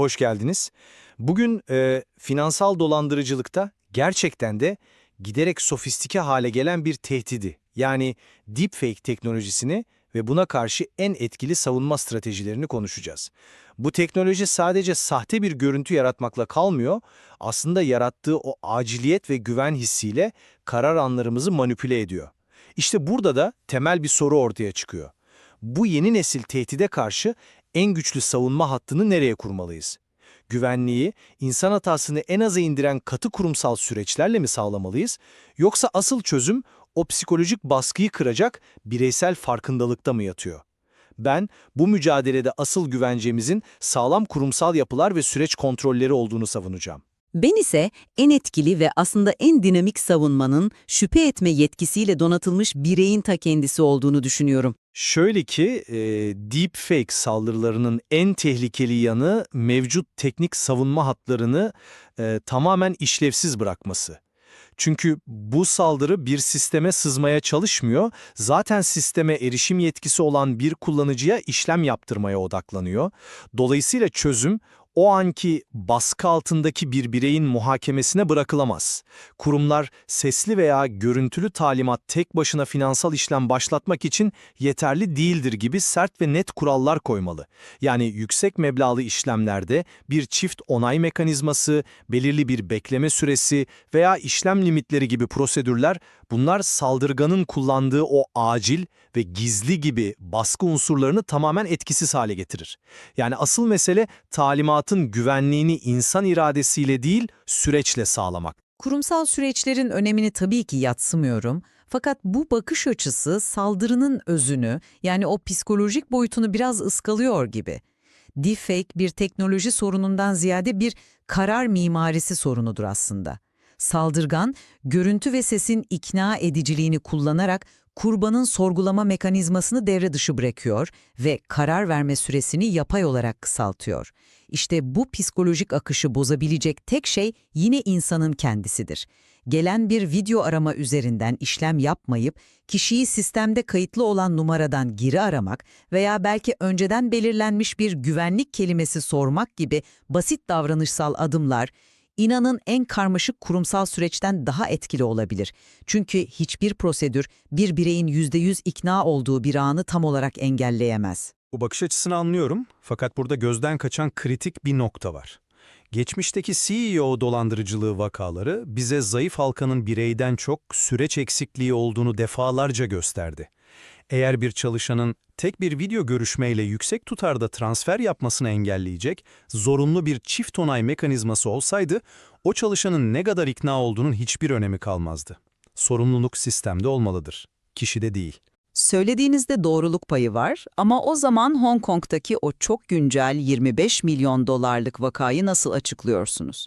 Hoş geldiniz. Bugün e, finansal dolandırıcılıkta gerçekten de giderek sofistike hale gelen bir tehdidi, yani deepfake teknolojisini ve buna karşı en etkili savunma stratejilerini konuşacağız. Bu teknoloji sadece sahte bir görüntü yaratmakla kalmıyor, aslında yarattığı o aciliyet ve güven hissiyle karar anlarımızı manipüle ediyor. İşte burada da temel bir soru ortaya çıkıyor. Bu yeni nesil tehdide karşı en güçlü savunma hattını nereye kurmalıyız? Güvenliği, insan hatasını en aza indiren katı kurumsal süreçlerle mi sağlamalıyız? Yoksa asıl çözüm o psikolojik baskıyı kıracak bireysel farkındalıkta mı yatıyor? Ben bu mücadelede asıl güvencemizin sağlam kurumsal yapılar ve süreç kontrolleri olduğunu savunacağım. Ben ise en etkili ve aslında en dinamik savunmanın şüphe etme yetkisiyle donatılmış bireyin ta kendisi olduğunu düşünüyorum. Şöyle ki, e, deepfake saldırılarının en tehlikeli yanı mevcut teknik savunma hatlarını e, tamamen işlevsiz bırakması. Çünkü bu saldırı bir sisteme sızmaya çalışmıyor, zaten sisteme erişim yetkisi olan bir kullanıcıya işlem yaptırmaya odaklanıyor. Dolayısıyla çözüm o anki baskı altındaki bir bireyin muhakemesine bırakılamaz. Kurumlar sesli veya görüntülü talimat tek başına finansal işlem başlatmak için yeterli değildir gibi sert ve net kurallar koymalı. Yani yüksek meblağlı işlemlerde bir çift onay mekanizması, belirli bir bekleme süresi veya işlem limitleri gibi prosedürler bunlar saldırganın kullandığı o acil ve gizli gibi baskı unsurlarını tamamen etkisiz hale getirir. Yani asıl mesele talimatın güvenliğini insan iradesiyle değil süreçle sağlamak. Kurumsal süreçlerin önemini tabii ki yatsımıyorum. Fakat bu bakış açısı saldırının özünü, yani o psikolojik boyutunu biraz ıskalıyor gibi. Deepfake bir teknoloji sorunundan ziyade bir karar mimarisi sorunudur aslında. Saldırgan, görüntü ve sesin ikna ediciliğini kullanarak kurbanın sorgulama mekanizmasını devre dışı bırakıyor ve karar verme süresini yapay olarak kısaltıyor. İşte bu psikolojik akışı bozabilecek tek şey yine insanın kendisidir. Gelen bir video arama üzerinden işlem yapmayıp, kişiyi sistemde kayıtlı olan numaradan geri aramak veya belki önceden belirlenmiş bir güvenlik kelimesi sormak gibi basit davranışsal adımlar, inanın en karmaşık kurumsal süreçten daha etkili olabilir. Çünkü hiçbir prosedür bir bireyin %100 ikna olduğu bir anı tam olarak engelleyemez. Bu bakış açısını anlıyorum fakat burada gözden kaçan kritik bir nokta var. Geçmişteki CEO dolandırıcılığı vakaları bize zayıf halkanın bireyden çok süreç eksikliği olduğunu defalarca gösterdi. Eğer bir çalışanın tek bir video görüşmeyle yüksek tutarda transfer yapmasını engelleyecek zorunlu bir çift onay mekanizması olsaydı, o çalışanın ne kadar ikna olduğunun hiçbir önemi kalmazdı. Sorumluluk sistemde olmalıdır, kişide değil. Söylediğinizde doğruluk payı var ama o zaman Hong Kong'taki o çok güncel 25 milyon dolarlık vakayı nasıl açıklıyorsunuz?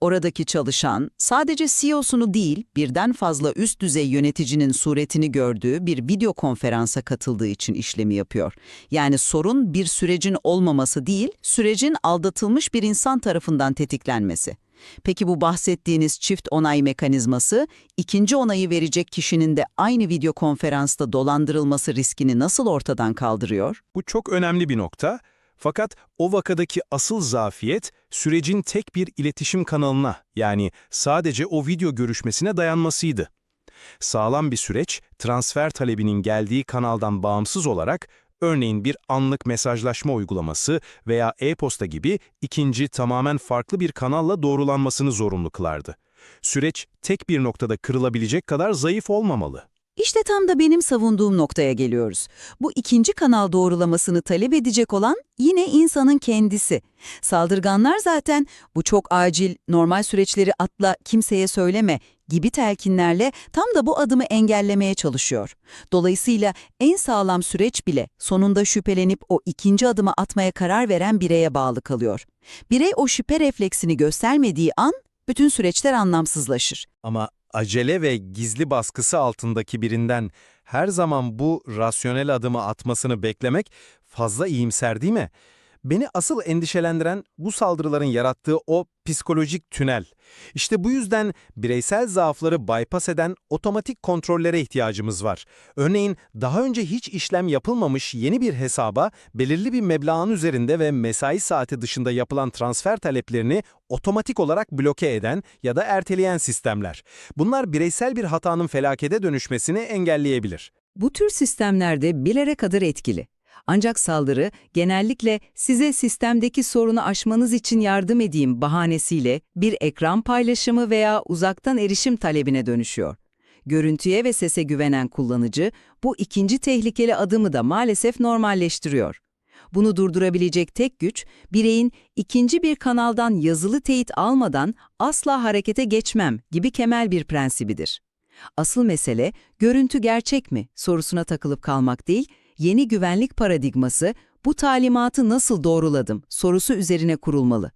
Oradaki çalışan sadece CEO'sunu değil birden fazla üst düzey yöneticinin suretini gördüğü bir video konferansa katıldığı için işlemi yapıyor. Yani sorun bir sürecin olmaması değil, sürecin aldatılmış bir insan tarafından tetiklenmesi. Peki bu bahsettiğiniz çift onay mekanizması, ikinci onayı verecek kişinin de aynı video konferansta dolandırılması riskini nasıl ortadan kaldırıyor? Bu çok önemli bir nokta. Fakat o vakadaki asıl zafiyet sürecin tek bir iletişim kanalına yani sadece o video görüşmesine dayanmasıydı. Sağlam bir süreç, transfer talebinin geldiği kanaldan bağımsız olarak örneğin bir anlık mesajlaşma uygulaması veya e-posta gibi ikinci tamamen farklı bir kanalla doğrulanmasını zorunlu kılardı. Süreç tek bir noktada kırılabilecek kadar zayıf olmamalı. İşte tam da benim savunduğum noktaya geliyoruz. Bu ikinci kanal doğrulamasını talep edecek olan yine insanın kendisi. Saldırganlar zaten bu çok acil, normal süreçleri atla, kimseye söyleme gibi telkinlerle tam da bu adımı engellemeye çalışıyor. Dolayısıyla en sağlam süreç bile sonunda şüphelenip o ikinci adımı atmaya karar veren bireye bağlı kalıyor. Birey o şüphe refleksini göstermediği an bütün süreçler anlamsızlaşır. Ama acele ve gizli baskısı altındaki birinden her zaman bu rasyonel adımı atmasını beklemek fazla iyimser değil mi? Beni asıl endişelendiren bu saldırıların yarattığı o psikolojik tünel. İşte bu yüzden bireysel zaafları bypass eden otomatik kontrollere ihtiyacımız var. Örneğin daha önce hiç işlem yapılmamış yeni bir hesaba belirli bir meblağın üzerinde ve mesai saati dışında yapılan transfer taleplerini otomatik olarak bloke eden ya da erteleyen sistemler. Bunlar bireysel bir hatanın felakete dönüşmesini engelleyebilir. Bu tür sistemlerde bir yere kadar etkili. Ancak saldırı genellikle size sistemdeki sorunu aşmanız için yardım edeyim bahanesiyle bir ekran paylaşımı veya uzaktan erişim talebine dönüşüyor. Görüntüye ve sese güvenen kullanıcı bu ikinci tehlikeli adımı da maalesef normalleştiriyor. Bunu durdurabilecek tek güç, bireyin ikinci bir kanaldan yazılı teyit almadan asla harekete geçmem gibi temel bir prensibidir. Asıl mesele görüntü gerçek mi sorusuna takılıp kalmak değil, yeni güvenlik paradigması bu talimatı nasıl doğruladım sorusu üzerine kurulmalı.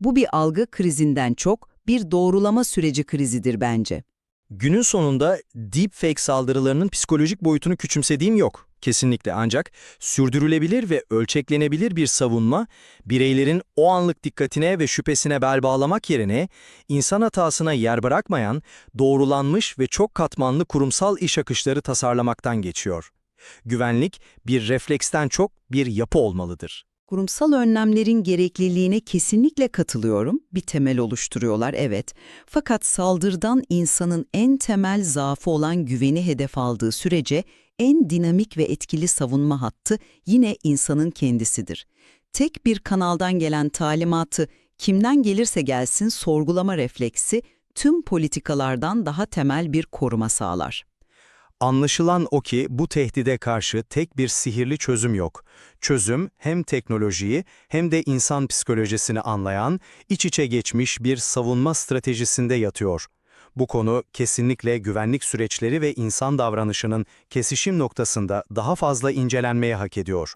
Bu bir algı krizinden çok bir doğrulama süreci krizidir bence. Günün sonunda deepfake saldırılarının psikolojik boyutunu küçümsediğim yok. Kesinlikle ancak sürdürülebilir ve ölçeklenebilir bir savunma, bireylerin o anlık dikkatine ve şüphesine bel bağlamak yerine insan hatasına yer bırakmayan, doğrulanmış ve çok katmanlı kurumsal iş akışları tasarlamaktan geçiyor. Güvenlik bir refleksten çok bir yapı olmalıdır. Kurumsal önlemlerin gerekliliğine kesinlikle katılıyorum. Bir temel oluşturuyorlar, evet. Fakat saldırıdan insanın en temel zaafı olan güveni hedef aldığı sürece en dinamik ve etkili savunma hattı yine insanın kendisidir. Tek bir kanaldan gelen talimatı kimden gelirse gelsin sorgulama refleksi tüm politikalardan daha temel bir koruma sağlar. Anlaşılan o ki bu tehdide karşı tek bir sihirli çözüm yok. Çözüm hem teknolojiyi hem de insan psikolojisini anlayan, iç içe geçmiş bir savunma stratejisinde yatıyor. Bu konu kesinlikle güvenlik süreçleri ve insan davranışının kesişim noktasında daha fazla incelenmeye hak ediyor.